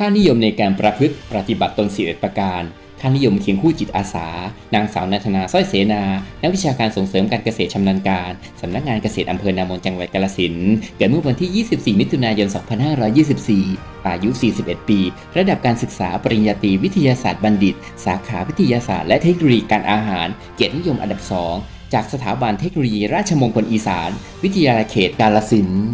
ค่านิยมในการประพฤติปฏิบัติตน11ประการ ค่านิยมเคียงคู่จิตอาสา นางสาวนัทนาสร้อยเสนา นักวิชาการส่งเสริมการเกษตรชำนาญการ สำนักงานเกษตรอำเภอนามนจังหวัดกาฬสินธุ์เกิดเมื่อวันที่ 24 มิถุนายน 2524 อายุ 41 ปี ระดับการศึกษาปริญญาตรีวิทยาศาสตร์บัณฑิต สาขาวิทยาศาสตร์และเทคโนโลยีการอาหาร เกียรตินิยมอันดับ 2 จากสถาบันเทคโนโลยีราชมงคลอีสาน วิทยาลัยเขตกาฬสินธุ์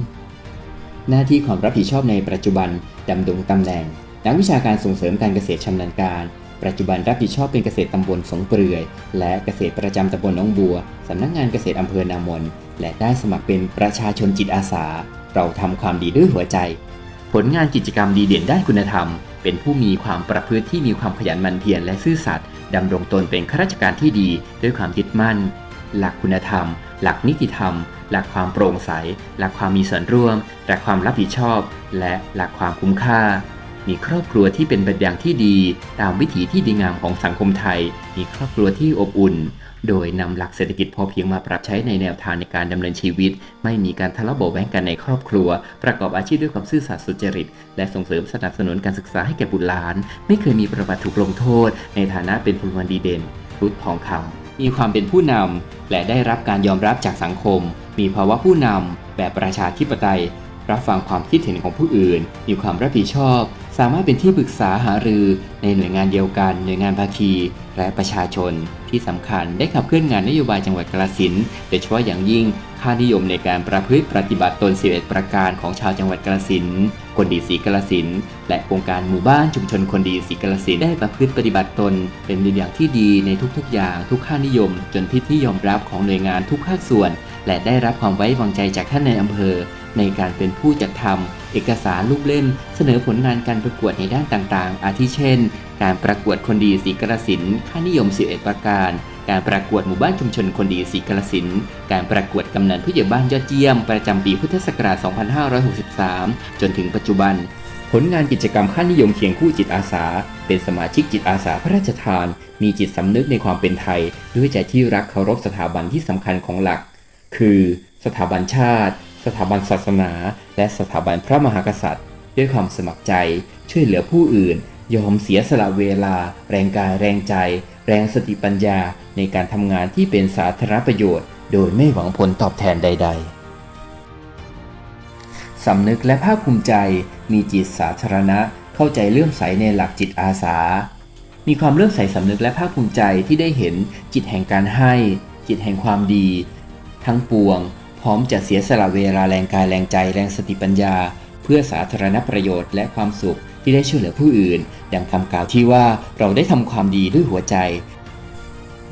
หน้าที่ความรับผิดชอบในปัจจุบันดำรงตำแหน่ง นักวิชาการส่งเสริมการเกษตรชำนาญการ ปัจจุบันรับผิดชอบเป็นเกษตรตำบลสงเปลือย และเกษตรประจำตำบลหนองบัวสำนักงานเกษตรอำเภอนามน และได้สมัครเป็นประชาชนจิตอาสา เราทำความดีด้วยหัวใจ ผลงานกิจกรรมดีเด่นด้านคุณธรรม เป็นผู้มีความประพฤติที่มีความขยันหมั่นเพียรและซื่อสัตย์ดำรงตนเป็นข้าราชการที่ดี ด้วยความยึดมั่น หลักคุณธรรม หลักนิติธรรม หลักความโปร่งใส หลักความมีส่วนร่วม หลักความรับผิดชอบ และหลักความคุ้มค่า มีครอบครัวที่เป็นแบบอย่างที่ดี ตามวิถีที่ดีงามของสังคมไทย มีครอบครัวที่อบอุ่น โดยนำหลักเศรษฐกิจพอเพียงมาปรับใช้ในแนวทางในการดำเนินชีวิต ไม่มีการทะเลาะเบาะแว้งกันในครอบครัว ประกอบอาชีพด้วยความซื่อสัตย์สุจริต และส่งเสริมสนับสนุนการศึกษาให้แก่บุตรหลาน ไม่เคยมีประวัติถูกลงโทษ ในฐานะเป็นพลเมืองดีเด่นรุฑทองคำ มีความเป็นผู้นำและได้รับการยอมรับจากสังคม มีภาวะผู้นำแบบประชาธิปไตย รับฟังความคิดเห็นของผู้อื่น มีความรับผิดชอบ สามารถเป็นที่ปรึกษาหารือในหน่วยงานเดียวกัน หน่วยงานภาคี และประชาชน ที่สำคัญได้ขับเคลื่อนงานนโยบายจังหวัดกาฬสินธุ์โดยเฉพาะอย่างยิ่ง ค่านิยมในการประพฤติปฏิบัติตน11ประการของชาวจังหวัดกาฬสินธุ์คนดีศรีกาฬสินธุ์และโครงการหมู่บ้านชุมชนคนดีศรีกาฬสินธุ์ได้ประพฤติปฏิบัติตน เป็นตัวอย่างที่ดีในทุกๆ อย่าง ทุกค่านิยม จนพิที่ยอมรับของหน่วยงานทุกภาคส่วน และได้รับความไว้วางใจจากท่านในอำเภอ ในการเป็นผู้จัดทำเอกสารลูกเล่มเสนอผลงานการประกวดในด้านต่างๆ อาทิเช่น การประกวดคนดีศรีกาฬสินค่านิยม 11 ประการ การประกวดหมู่บ้านชุมชนคนดีศรีกาฬสินการประกวดกำนันผู้ใหญ่บ้านยอดเยี่ยม ประจำปีพุทธศักราช 2563 จนถึงปัจจุบันผลงานกิจกรรมค่านิยมเคียงคู่จิตอาสา เป็นสมาชิกจิตอาสาพระราชทาน มีจิตสำนึกในความเป็นไทย ด้วยใจที่รักเคารพสถาบันที่สำคัญของหลัก คือ สถาบันชาติ สถาบันศาสนา และสถาบันพระมหากษัตริย์ ด้วยความสมัครใจช่วยเหลือผู้อื่น ยอมเสียสละเวลา แรงกายแรงใจ แรงสติปัญญาในการทำงานที่เป็นสาธารณประโยชน์ โดยไม่หวังผลตอบแทนใด ๆสำนึกและภาคภูมิใจ มีจิตสาธารณะ เข้าใจเลื่อมใสในหลักจิตอาสา มีความเลื่อมใสสำนึกและภาคภูมิใจที่ได้เห็นจิตแห่งการให้ จิตแห่งความดี ทั้งปวง พร้อมจะเสียสละเวลาแรงกายแรงใจแรงสติปัญญา เพื่อสาธารณประโยชน์และความสุขที่ได้ช่วยเหลือผู้อื่น ดังคำกล่าวที่ว่าเราได้ทำความดีด้วยหัวใจ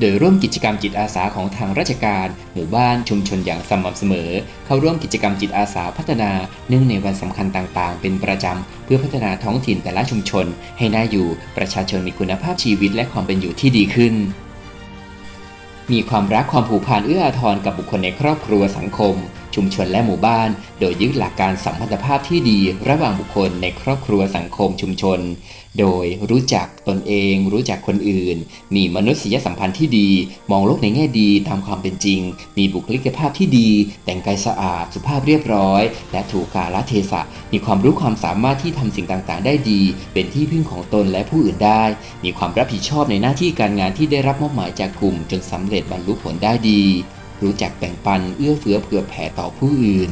โดยร่วมกิจกรรมจิตอาสาของทางราชการ หมู่บ้านชุมชนอย่างสม่ำเสมอ เข้าร่วมกิจกรรมจิตอาสาพัฒนา เนื่องในวันสำคัญต่างๆ เป็นประจำ เพื่อพัฒนาท้องถิ่นแต่ละชุมชน ให้น่าอยู่ประชาชนมีคุณภาพชีวิตและความเป็นอยู่ที่ดีขึ้น มีความรักความผูกพันเอื้ออาทรกับบุคคลในครอบครัวสังคม ชุมชนและหมู่บ้าน โดยยึดหลักการสัมพันธภาพที่ดีระหว่างบุคคลในครอบครัวสังคมชุมชน โดยรู้จักตนเอง รู้จักคนอื่น มีมนุษยสัมพันธ์ที่ดี มองโลกในแง่ดีตามความเป็นจริง มีบุคลิกภาพที่ดี แต่งกายสะอาด สุภาพเรียบร้อย และถูกกาลเทศะ มีความรู้ความสามารถที่ทำสิ่งต่างๆ ได้ดี เป็นที่พึ่งของตนและผู้อื่นได้ มีความรับผิดชอบในหน้าที่การงานที่ได้รับมอบหมายจากกลุ่ม จนสำเร็จบรรลุผลได้ดี รู้จักแบ่งปันเอื้อเฟื้อเผื่อแผ่ต่อผู้อื่น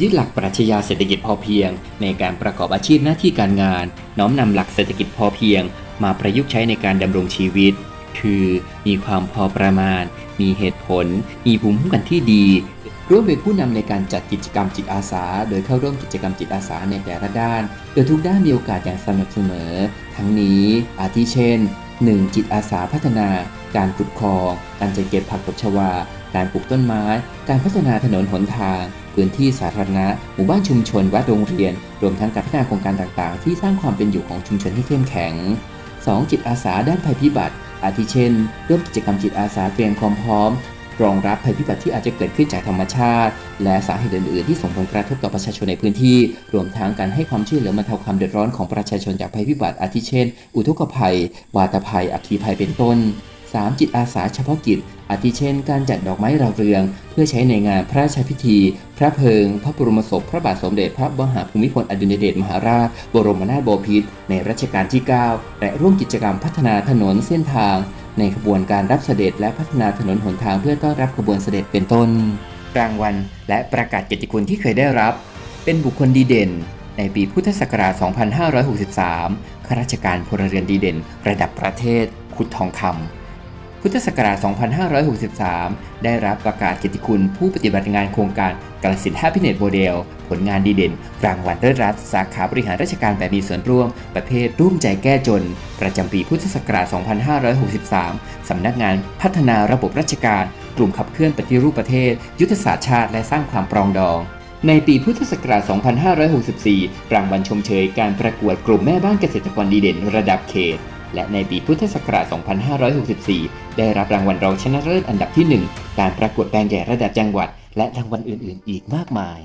ยึดหลักปรัชญาเศรษฐกิจพอเพียง ในการประกอบอาชีพหน้าที่การงาน น้อมนำหลักเศรษฐกิจพอเพียง มาประยุกต์ใช้ในการดำรงชีวิต คือมีความพอประมาณ มีเหตุผล มีภูมิคุ้มกันที่ดีร่วมเป็นผู้นำในการจัดกิจกรรมจิตอาสา โดยเข้าร่วมกิจกรรมจิตอาสาในแต่ละด้าน โดยทุกด้านมีโอกาสอย่างสม่ำเสมอ ทั้งนี้อาทิเช่น 1. จิตอาสาพัฒนา การขุดคลอง การจัดเก็บผักตบชวา การปลูกต้นไม้ การพัฒนาถนนหนทาง พื้นที่สาธารณะ หมู่บ้านชุมชน วัดโรงเรียน รวมทั้งการพัฒนาโครงการต่างๆ ที่สร้างความเป็นอยู่ของชุมชนให้เข้มแข็ง 2. จิตอาสาด้านภัยพิบัติ อาทิเช่นร่วมกิจกรรมจิตอาสาเตรียมความพร้อม รองรับภัยพิบัติที่อาจจะเกิดขึ้นจากธรรมชาติ และสาเหตุอื่น ๆ ที่ส่งผลกระทบต่อประชาชนในพื้นที่ รวมทั้งการให้ความช่วยเหลือบรรเทาความเดือดร้อนของประชาชนจากภัยพิบัติอาทิเช่น อุทกภัย วาตภัย อัคคีภัยเป็นต้น 3 จิตอาสาเฉพาะกิจ อาทิเช่น การจัดดอกไม้ราวเรือง เพื่อใช้ในงานพระราชพิธี พระเพลิง พระบรมศพ พระบาทสมเด็จพระมหาภูมิพลอดุลยเดชมหาราช บรมนาถบพิตรในรัชกาลที่ 9 และร่วมกิจกรรมพัฒนาถนนเส้นทาง ในขบวนการรับเสด็จและพัฒนาถนนหนทางเพื่อต้อนรับขบวนเสด็จเป็นต้น รางวัล และประกาศเกียรติคุณที่เคยได้รับ เป็นบุคคลดีเด่น ในปีพุทธศักราช 2563ข้าราชการพลเรือนดีเด่น ระดับประเทศขุดทองคำ พุทธศักราช 2563 ได้รับประกาศเกียรติคุณผู้ปฏิบัติงานโครงการกาลสิน Happiness Model ผลงานดีเด่น รางวัลเลิศรัฐสาขาบริหารราชการแบบมีส่วนร่วม ประเภทร่วมใจแก้จน ประจำปีพุทธศักราช 2563 สำนักงานพัฒนาระบบราชการ กลุ่มขับเคลื่อนปฏิรูปประเทศ ยุทธศาสตร์ชาติ และสร้างความปรองดองในปีพุทธศักราช 2564 รางวัลชมเชยการประกวดกลุ่มแม่บ้านเกษตรกรดีเด่นระดับเขต และในปีพุทธศักราช 2564 ได้รับรางวัลรองชนะเลิศอันดับที่ 1 การประกวดแปลงใหญ่ระดับจังหวัด และรางวัลอื่น ๆ อีกมากมาย